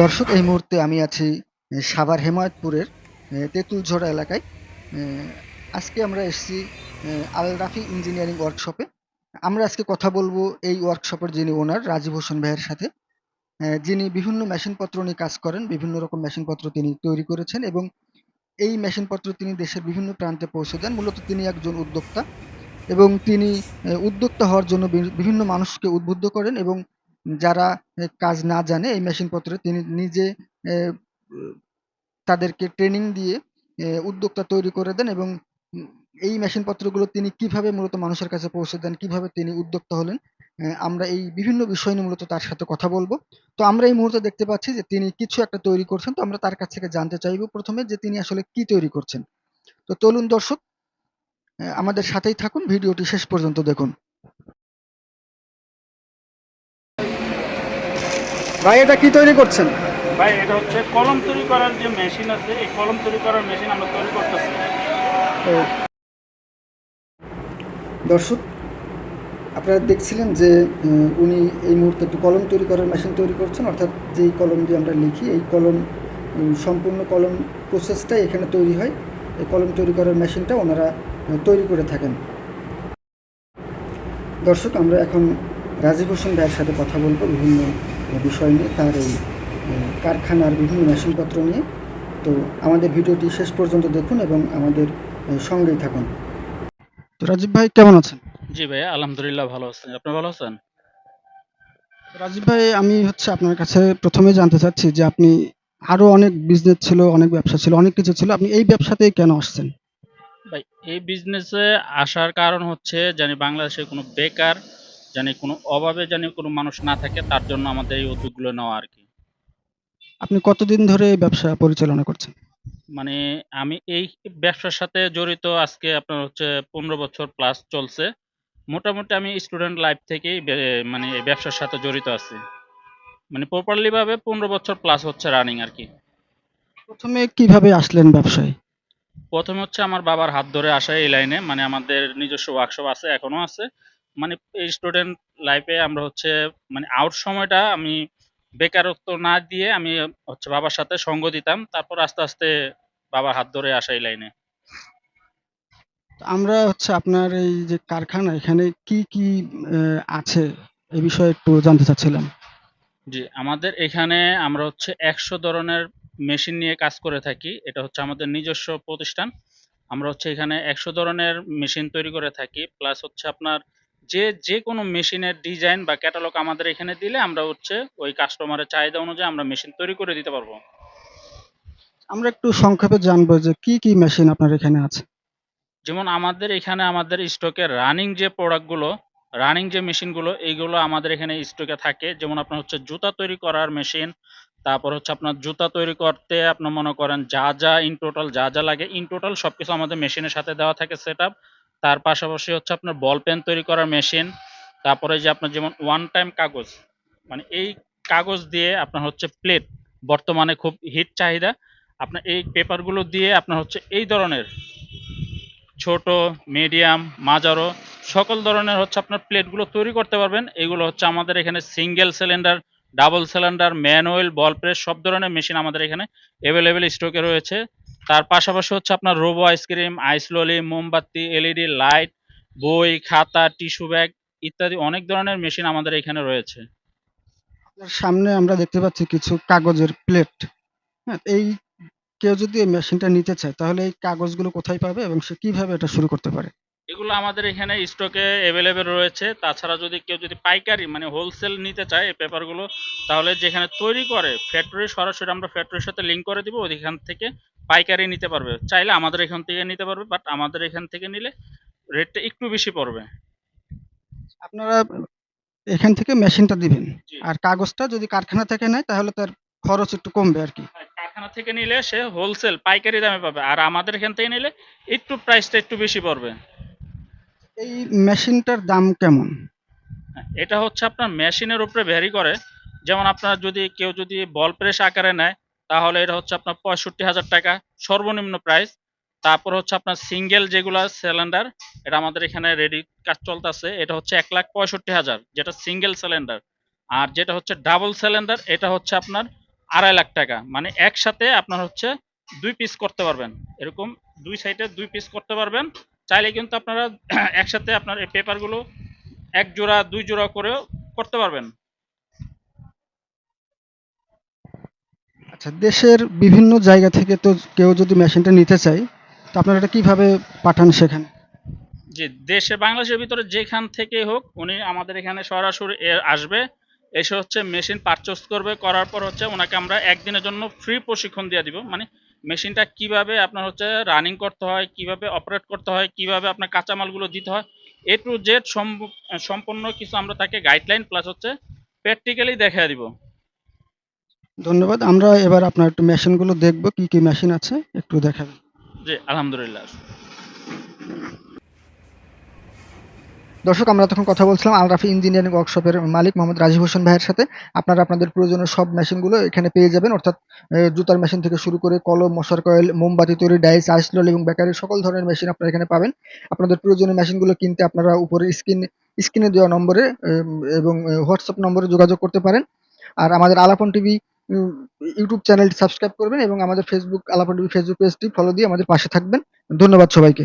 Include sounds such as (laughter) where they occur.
দর্শক, এই মুহূর্তে আমি আছি সাভার হেমায়তপুরের তেঁতুলঝোড়া এলাকায়। আজকে আমরা এসেছি আল রাফি ইঞ্জিনিয়ারিং ওয়ার্কশপে। আমরা আজকে কথা বলব এই ওয়ার্কশপের যিনি ওনার হোসেন ভাইয়ের সাথে। যিনি বিভিন্ন মেশিনপত্র নিয়ে কাজ করেন, বিভিন্ন রকম মেশিনপত্র তিনি তৈরি করেছেন এবং এই মেশিনপত্র তিনি দেশের বিভিন্ন প্রান্তে পৌঁছে দেন। মূলত তিনি একজন উদ্যোক্তা এবং তিনি উদ্যোক্তা হওয়ার জন্য বিভিন্ন মানুষকে উদ্বুদ্ধ করেন এবং যারা কাজ না জানে এই মেশিনপত্রে তিনি নিজে তাদেরকে ট্রেনিং দিয়ে উদ্যোক্তা তৈরি করে দেন এবং এই মেশিনপত্রগুলো তিনি কীভাবে মূলত মানুষের কাছে পৌঁছে দেন, কীভাবে তিনি উদ্যোক্তা হলেন আমরা এই বিভিন্ন বিষয় নিয়ে মূলত তার সাথে কথা বলব। তো আমরা এই মুহূর্তে দেখতে পাচ্ছি যে তিনি কিছু একটা তৈরি করছেন, তো আমরা তার কাছ থেকে জানতে চাইব প্রথমে যে তিনি আসলে কি তৈরি করছেন। তো চলুন দর্শক আমাদের সাথেই থাকুন, ভিডিওটি শেষ পর্যন্ত দেখুন। ভাই এটা কি তৈরি করছেন? ভাই এটা হচ্ছে কলম তৈরি করার যে মেশিন আছে এই কলম তৈরি করার মেশিন আমরা তৈরি করতেছি। দর্শক আপনারা দেখছিলেন যে উনি এই মুহূর্তে একটি কলম তৈরি করার মেশিন তৈরি করছেন অর্থাৎ যেই কলম দিয়ে আমরা লিখি এই কলম সম্পূর্ণ কলম প্রসেসটাই এখানে তৈরি হয়। এই কলম তৈরি করার মেশিনটা ওনারা তৈরি করে থাকেন। দর্শক আমরা এখন রাজীব হোসেন ভাইয়ের সাথে কথা বলব বিভিন্ন বিষয় নিয়ে তার এই কারখানার বিভিন্ন মেশিনপত্র নিয়ে। তো আমাদের ভিডিওটি শেষ পর্যন্ত দেখুন এবং আমাদের সঙ্গেই থাকুন। তো রাজীব ভাই কেমন আছেন? জি ভাই আলহামদুলিল্লাহ ভালো আছেন আপনি ভালো আছেন? রাজীব ভাই আমি হচ্ছে আপনার কাছে প্রথমে জানতে চাচ্ছি যে আপনি আরও অনেক বিজনেস ছিল অনেক ব্যবসা ছিল অনেক কিছু ছিল। আপনি এই ব্যবসাতেই কেন আসছেন? ভাই এই বিজনেসে আসার কারণ হচ্ছে জানি বাংলাদেশে কোনো বেকার জানি কোনো অভাবে জানি কোনো মানুষ না থাকে তার জন্য আমাদের এই উদ্যোগগুলো নেওয়া আর কি। আপনি কতদিন ধরে ব্যবসা পরিচালনা করছেন? মানে আমি এই ব্যবসার সাথে জড়িত আজকে আপনার হচ্ছে পনেরো বছর প্লাস চলছে। মোটামুটি আমি স্টুডেন্ট লাইফ থেকেই মানে এই ব্যবসার সাথে জড়িত আছি। মানে প্রপারলি ভাবে পনেরো বছর প্লাস হচ্ছে রানিং আর কি। প্রথমে কীভাবে আসলেন ব্যবসায়? প্রথমে হচ্ছে আমার বাবার হাত ধরে আসা এই লাইনে মানে আমাদের নিজস্ব ওয়ার্কশপ আছে এখনও আছে। মানে এই স্টুডেন্ট লাইফে আমরা হচ্ছে মানে আউট সময়টা আমি বেকারত্ব না দিয়ে আমি হচ্ছে বাবার সাথে সঙ্গ দিতাম তারপর আস্তে আস্তে বাবার হাত ধরে আসা এই লাইনে আমরা হচ্ছে আপনার এই যে কারখানা এখানে কি কি আছে? এ বিষয়ে একটু জানতে চাচ্ছিলাম। জি আমাদের এখানে আমরা হচ্ছে একশো ধরনের মেশিন নিয়ে কাজ করে থাকি এটা হচ্ছে আমাদের নিজস্ব প্রতিষ্ঠান। আমরা হচ্ছে এখানে একশো ধরনের মেশিন তৈরি করে থাকি প্লাস হচ্ছে আপনার যে যে কোনো মেশিনের ডিজাইন বা ক্যাটালগ আমাদের এখানে দিলে আমরা হচ্ছে ওই কাস্টমারের চাহিদা অনুযায়ী আমরা মেশিন তৈরি করে দিতে পারব। আমরা একটু সংক্ষেপে জানব যে কি কি মেশিন আপনার এখানে আছে? যেমন আমাদের এখানে আমাদের স্টকে রানিং যে প্রোডাক্টগুলো রানিং যে মেশিনগুলো এইগুলো আমাদের এখানে স্টকে থাকে। যেমন আপনার হচ্ছে জুতা তৈরি করার মেশিন তারপর হচ্ছে আপনার জুতা তৈরি করতে আপনার মনে করেন যা যা ইন টোটাল যা যা লাগে ইন টোটাল সবকিছু আমাদের মেশিনের সাথে দেওয়া থাকে সেট তার পাশাপাশি হচ্ছে আপনার বল পেন তৈরি করার মেশিন, তারপরে যে আপনার যেমন ওয়ান টাইম কাগজ মানে এই কাগজ দিয়ে আপনার হচ্ছে প্লেট বর্তমানে খুব হিট চাহিদা। আপনার এই পেপারগুলো দিয়ে আপনার হচ্ছে এই ধরনের ছোট মিডিয়াম মাজারো সকল ধরনের হচ্ছে আপনার প্লেটগুলো তৈরি করতে পারবেন। এগুলো হচ্ছে আমাদের এখানে single cylinder double cylinder manual ball press সব ধরনের মেশিন আমাদের এখানে অ্যাভেলেবেল স্টকে রয়েছে। তার পাশাপাশি হচ্ছে আপনার রোবো আইসক্রিম আইসললি মোমবাতি এলইডি লাইট বই খাতা টিস্যু ব্যাগ ইত্যাদি অনেক ধরনের মেশিন আমাদের এখানে রয়েছে। সামনে আমরা দেখতে পাচ্ছি কিছু কাগজের প্লেট হ্যাঁ এই কেউ যদি এই মেশিনটা নিতে চায় তাহলে এই কাগজগুলো কোথায় পাবে এবং সে কীভাবে এটা শুরু করতে পারে? এগুলো আমাদের এখানে স্টকে অ্যাভেলেবেল রয়েছে। তাছাড়া যদি কেউ যদি পাইকারি মানে হোলসেল নিতে চায় এই পেপারগুলো তাহলে যেখানে তৈরি করে ফ্যাক্টরি সরাসরি আমরা ফ্যাক্টরির সাথে লিঙ্ক করে দিব ওইখান থেকে পাইকারি নিতে পারবে। চাইলে আমাদের এখান থেকে নিতে পারবে বাট আমাদের এখান থেকে নিলে রেটটা একটু বেশি পড়বে। আপনারা এখান থেকে মেশিনটা দিবেন। আর কাগজটা যদি কারখানা থেকে নেয় তাহলে তার খরচ একটু কমবে আর কি। কারখানা থেকে নিলে সে হোলসেল পাইকারি দামে পাবে আর আমাদের এখান থেকে নিলে একটু প্রাইসটা একটু বেশি পড়বে। এই মেশিনটার দাম কেমন? হ্যাঁ, এটা হচ্ছে আপনার মেশিনের উপরে ভ্যারি করে। যেমন আপনার যদি কেউ যদি বল প্রেস আকারে নেয় তাহলে এটা হচ্ছে আপনার পঁয়ষট্টি হাজার টাকা সর্বনিম্ন প্রাইস তারপর হচ্ছে আপনার সিঙ্গেল যেগুলো সিলিন্ডার এটা আমাদের এখানে রেডি কাজ চলতেছে। এটা হচ্ছে এক লাখ পঁয়ষট্টি হাজার, যেটা সিঙ্গেল সিলিন্ডার আর যেটা হচ্ছে ডাবল সিলিন্ডার এটা হচ্ছে আপনার আড়াই লাখ টাকা। মানে একসাথে আপনার হচ্ছে দুই পিস করতে পারবেন। এরকম দুই সাইডে দুই পিস করতে পারবেন। চাইলে কিন্তু আপনারা (clears throat) একসাথে আপনার এই পেপারগুলো এক জোড়া দুই জোড়া করেও করতে পারবেন। আচ্ছা দেশের বিভিন্ন জায়গা থেকে তো কেউ যদি মেশিনটা নিতে চায়, তো আপনারা এটা কীভাবে পাঠান সেখানে? যে দেশে বাংলাদেশের ভিতরে যেখান থেকে হোক, উনি আমাদের এখানে সরাসরি আসবে, এসে হচ্ছে মেশিন পারচেস করবে, করার পর হচ্ছে ওনাকে আমরা একদিনের জন্য ফ্রি প্রশিক্ষণ দিয়ে দিব। মানে মেশিনটা কীভাবে আপনার হচ্ছে রানিং করতে হয়, কীভাবে অপারেট করতে হয়, কীভাবে আপনার কাঁচামালগুলো দিতে হয়, এ টু জেড সম্পূর্ণ কিছু আমরা তাকে গাইডলাইন প্লাস হচ্ছে প্র্যাকটিক্যালি দেখিয়ে দিব। ধন্যবাদ। আমরা এবার আপনার একটু মেশিনগুলো দেখব কি কি মেশিন আছে একটু দেখাবেন। জি আলহামদুলিল্লাহ। দর্শক আমরা তখন কথা বলছিলাম আলরাফি ইঞ্জিনিয়ারিং ওয়ার্কশপের মালিক মোহাম্মদ রাজীব হোসেন ভাইয়ের সাথে। আপনারা আপনাদের প্রয়োজনীয় সব মেশিনগুলো এখানে পেয়ে যাবেন অর্থাৎ জুতার মেশিন থেকে শুরু করে কলম মশার কয়েল মোমবাতি তৈরি ডাইস আইসলল এবং বেকারি সকল ধরনের মেশিন আপনারা এখানে পাবেন। আপনাদের প্রয়োজনীয় মেশিনগুলো কিনতে আপনারা উপরে স্ক্রিন স্ক্রিনে দেওয়া নম্বরে এবং হোয়াটসঅ্যাপ নম্বরে যোগাযোগ করতে পারেন। আর আমাদের আলাপন টিভি ইউটিউব চ্যানেলটি সাবস্ক্রাইব করবেন এবং আমাদের ফেসবুক আলাপন টিভি ফেসবুক পেজটি ফলো দিয়ে আমাদের পাশে থাকবেন। ধন্যবাদ সবাইকে।